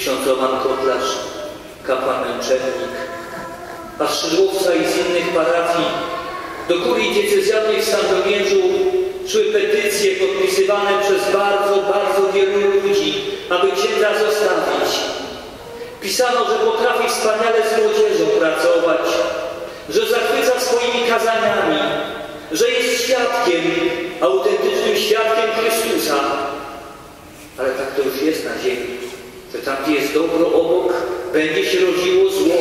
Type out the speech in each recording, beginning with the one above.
ksiądz Roman Kotlarz, kapłan męczennik, a Szydłowca i z innych parafii do kurii diecezjalnej w Sandomierzu szły petycje podpisywane przez bardzo, bardzo wielu ludzi, aby księdza zostawić. Pisano, że potrafi wspaniale z młodzieżą pracować, że zachwyca swoimi kazaniami, że jest świadkiem, autentycznym świadkiem Chrystusa. Ale tak to już jest na ziemi, że tam, gdzie jest dobro obok, będzie się rodziło zło,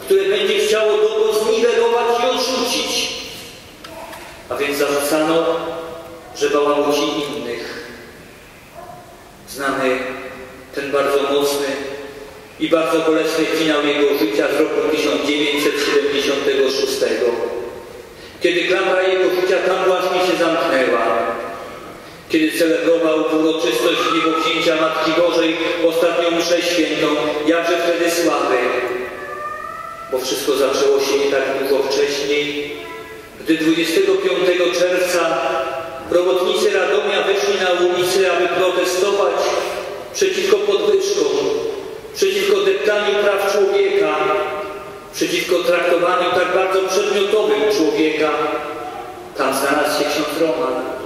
które będzie chciało dobro zniwelować i odrzucić. A więc zarzucano, że bałamuci innych. Znamy ten bardzo mocny i bardzo bolesny finał jego życia z roku 1976, kiedy klamra jego życia tam kiedy celebrował uroczystość niebowzięcia Matki Bożej ostatnią mszę świętą, jakże wtedy słaby, bo wszystko zaczęło się nie tak długo wcześniej, gdy 25 czerwca robotnicy Radomia wyszli na ulicę, aby protestować przeciwko podwyżkom, przeciwko deptaniu praw człowieka, przeciwko traktowaniu tak bardzo przedmiotowym człowieka. Tam znalazł się ksiądz Roman.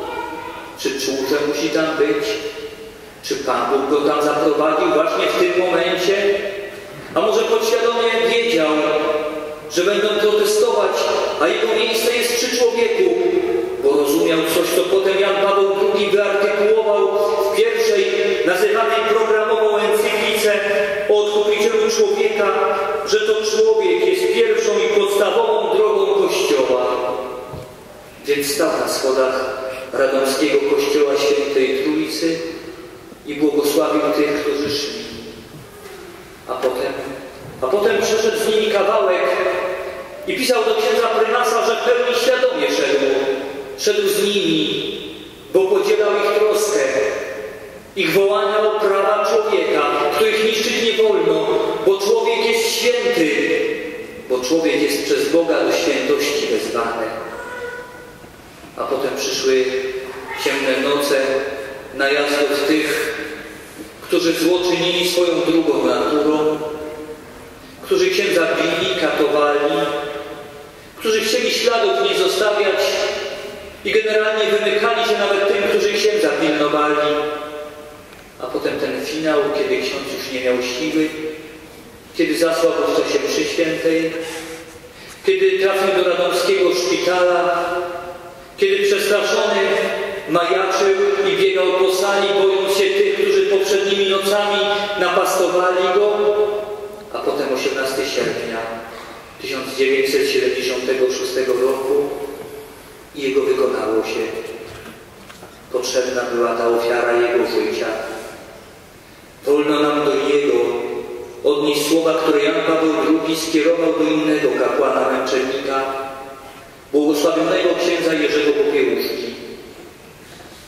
Czy czuł, że musi tam być? Czy Pan Bóg go tam zaprowadził właśnie w tym momencie? A może podświadomie wiedział, że będą protestować, a jego miejsce jest przy człowieku, bo rozumiał coś, co potem Jan Paweł II wyartykułował w pierwszej, nazywanej programową encyklice o odkupicielu człowieka, że to człowiek jest pierwszą i podstawową drogą Kościoła. Więc stał na schodach radomskiego Kościoła Świętej Trójcy i błogosławił tych, którzy szli. A potem, a potem przeszedł z nimi kawałek i pisał do księdza prymasa, że pełni świadomie szedł. Szedł z nimi, bo podzielał ich troskę, ich wołania o prawa człowieka, których niszczyć nie wolno, bo człowiek jest święty, bo człowiek jest przez Boga do świętości wezwany. A potem przyszły ciemne noce najazdów tych, którzy zło czynili swoją drugą naturą, którzy księdza bili, katowali, którzy chcieli śladów nie zostawiać i generalnie wymykali się nawet tym, którzy księdza pilnowali. A potem ten finał, kiedy ksiądz już nie miał siły, kiedy zasłał w czasie mszy świętej, kiedy trafił do radomskiego szpitala, kiedy przestraszony majaczył i biegał po sali, bojąc się tych, którzy poprzednimi nocami napastowali go, a potem 18 sierpnia 1976 roku i jego wykonało się. Potrzebna była ta ofiara jego życia. Wolno nam do Niego odnieść słowa, które Jan Paweł II skierował do innego kapłana męczennika, błogosławionego księdza Jerzego Popiełuszki.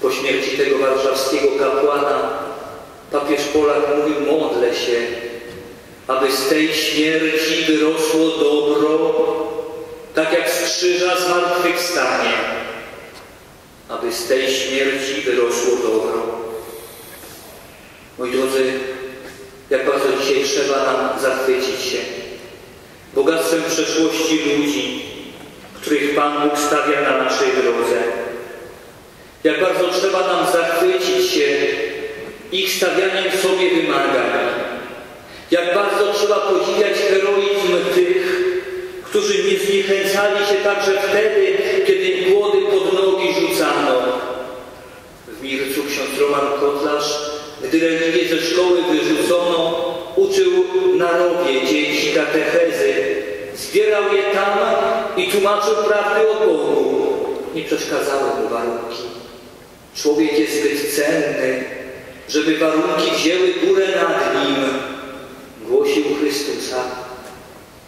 Po śmierci tego warszawskiego kapłana papież Polak mówił, modlę się, aby z tej śmierci wyrosło dobro, tak jak z krzyża zmartwychwstanie, aby z tej śmierci wyrosło dobro. Moi drodzy, jak bardzo dzisiaj trzeba nam zachwycić się bogactwem przeszłości ludzi, których Pan Bóg stawia na naszej drodze. Jak bardzo trzeba nam zachwycić się ich stawianiem sobie wymagań. Jak bardzo trzeba podziwiać heroizm tych, którzy nie zniechęcali się także wtedy, kiedy głody pod nogi rzucano. W Mircu ksiądz Roman Kotlarz, gdy religię ze szkoły wyrzucono, uczył na rowie dzieci katechezy. Zbierał je tam i tłumaczył prawdy o Bogu. Nie przeszkadzały mu warunki. Człowiek jest zbyt cenny, żeby warunki wzięły górę nad nim. Głosił Chrystusa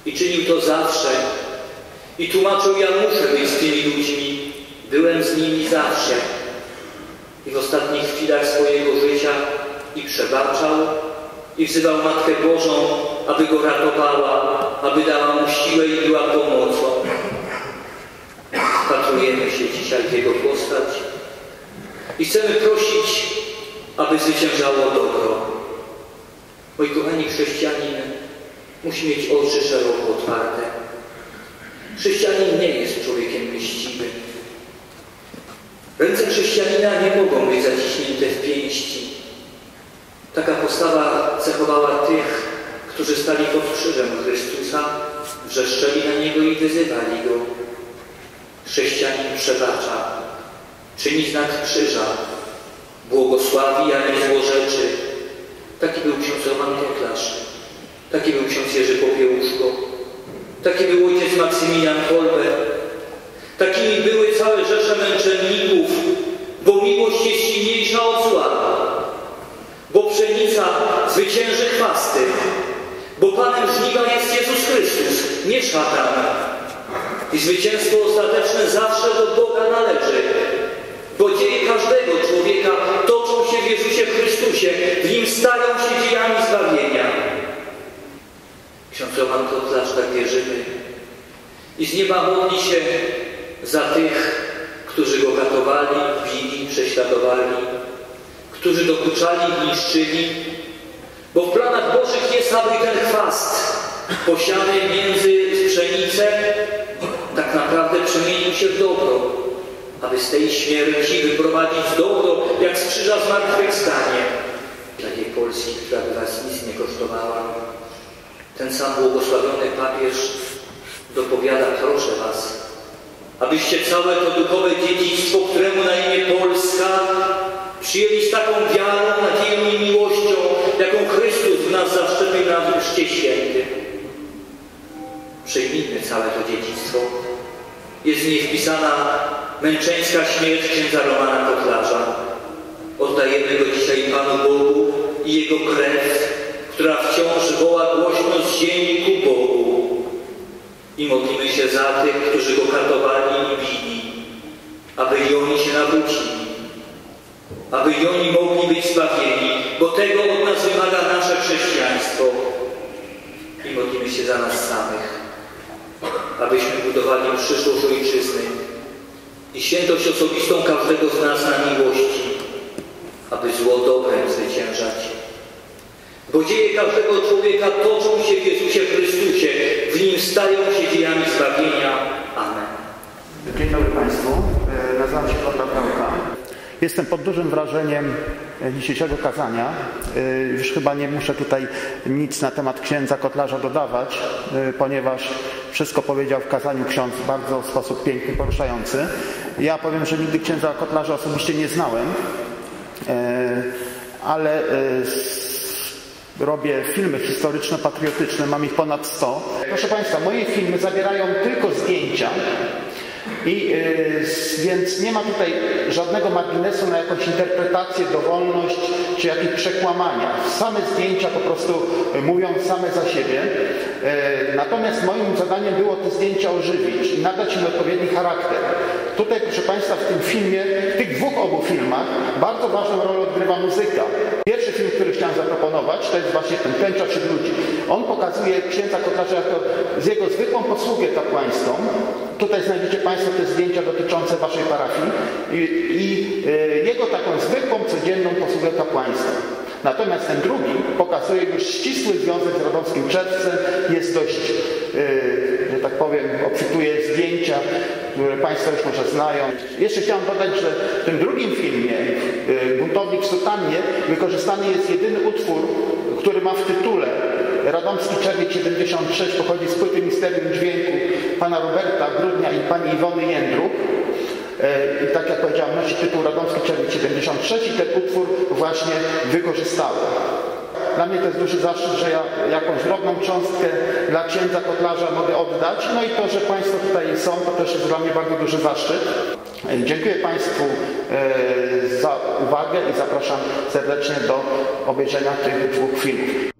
i czynił to zawsze. I tłumaczył, ja muszę być z tymi ludźmi. Byłem z nimi zawsze. I w ostatnich chwilach swojego życia i przebaczał, i wzywał Matkę Bożą, aby go ratowała, aby dała mu siłę i była pomocą. Wpatrujemy się dzisiaj w Jego postać i chcemy prosić, aby zwyciężało dobro. Moi kochani, chrześcijanin musi mieć oczy szeroko otwarte. Chrześcijanin nie jest człowiekiem myśliwym. Ręce chrześcijanina nie mogą być zaciśnięte w pięści. Taka postawa cechowała tych, którzy stali pod krzyżem Chrystusa, wrzeszczeli na Niego i wyzywali Go. Chrześcijanin przebacza, czyni znak krzyża, błogosławi, a nie złorzeczy. Taki był ksiądz Roman Kotlarz, taki był ksiądz Jerzy Popiełuszko, taki był ojciec Maksymilian Kolbe, takimi były całe rzesze męczenników, bo miłość jest silniejsza od zła, bo pszenica zwycięży chwasty, bo Panem żniwa jest Jezus Chrystus, nie szatan. I zwycięstwo ostateczne zawsze do Boga należy. Bo dzieje każdego człowieka toczą się w Jezusie Chrystusie, w Nim stają się dziejami zbawienia. Ksiądz Roman Kotlarz tak wierzymy. I z nieba modli się za tych, którzy go katowali, bili, prześladowali, którzy dokuczali i niszczyli, bo w planach Bożych jest, aby ten chwast posiany między pszenicę tak naprawdę przemienił się w dobro, aby z tej śmierci wyprowadzić dobro, jak z krzyża zmartwychwstanie. Takiej Polski, która by was nic nie kosztowała. Ten sam błogosławiony papież dopowiada, proszę was, abyście całe to duchowe dziedzictwo, któremu na imię Polska, przyjęli z taką wiarą, nadzieją i miłością, jaką Chrystus w nas zaszczepił na Chrzcie Świętym. Przyjmijmy całe to dziedzictwo. Jest w niej wpisana męczeńska śmierć księdza Romana Kotlarza. Oddajemy go dzisiaj Panu Bogu i Jego krew, która wciąż woła głośno z ziemi ku Bogu. I modlimy się za tych, którzy go katowali i bili, aby i oni się nawrócili, aby i oni mogli być zbawieni, bo tego od nas wymaga nasze chrześcijaństwo. I modlimy się za nas samych, abyśmy budowali przyszłość Ojczyzny i świętość osobistą każdego z nas na miłości, aby zło dobrem zwyciężać. Bo dzieje każdego człowieka toczą się w Jezusie Chrystusie, w Nim stają się dziejami zbawienia. Amen. Dzień dobry Państwu, E, nazywam się Konrad Nauka. Jestem pod dużym wrażeniem e, dzisiejszego kazania. E, Już chyba nie muszę tutaj nic na temat księdza Kotlarza dodawać, ponieważ wszystko powiedział w kazaniu ksiądz bardzo w sposób piękny, poruszający. Ja powiem, że nigdy księdza Kotlarza osobiście nie znałem, e, ale e, robię filmy historyczno-patriotyczne, mam ich ponad 100. Proszę Państwa, moje filmy zawierają tylko zdjęcia i y, więc nie ma tutaj żadnego marginesu na jakąś interpretację, dowolność czy jakieś przekłamania. Same zdjęcia po prostu y, mówią same za siebie. Y, natomiast moim zadaniem było te zdjęcia ożywić i nadać im odpowiedni charakter. Tutaj, proszę Państwa, w tym filmie, w tych dwóch obu filmach bardzo ważną rolę odgrywa muzyka. Pierwszy film, który chciałem zaproponować, to jest właśnie ten Tęcza wśród ludzi. On pokazuje księdza Kotlarza jako z jego zwykłą posługę kapłańską. Tutaj znajdziecie Państwo te zdjęcia dotyczące Waszej parafii i, i y, jego taką zwykłą, codzienną posługę kapłańską. Natomiast ten drugi pokazuje już ścisły związek z Radomskim Czerwcem, jest dość, yy, że tak powiem, obfituje zdjęcia, które Państwo już może znają. Jeszcze chciałem dodać, że w tym drugim filmie, yy, Buntownik w Sutannie, wykorzystany jest jedyny utwór, który ma w tytule Radomski Czerwiec 76, pochodzi z płyty Misterium Dźwięku pana Roberta Grudnia i pani Iwony Jędruk. E, I tak jak powiedziałem, nosi tytuł Radomski Czerwiec 76 i ten utwór właśnie wykorzystałem. Dla mnie to jest duży zaszczyt, że ja jakąś drobną cząstkę dla księdza Kotlarza mogę oddać. No i to, że Państwo tutaj są, to też jest dla mnie bardzo duży zaszczyt. E, Dziękuję Państwu e, za uwagę i zapraszam serdecznie do obejrzenia tych dwóch filmów.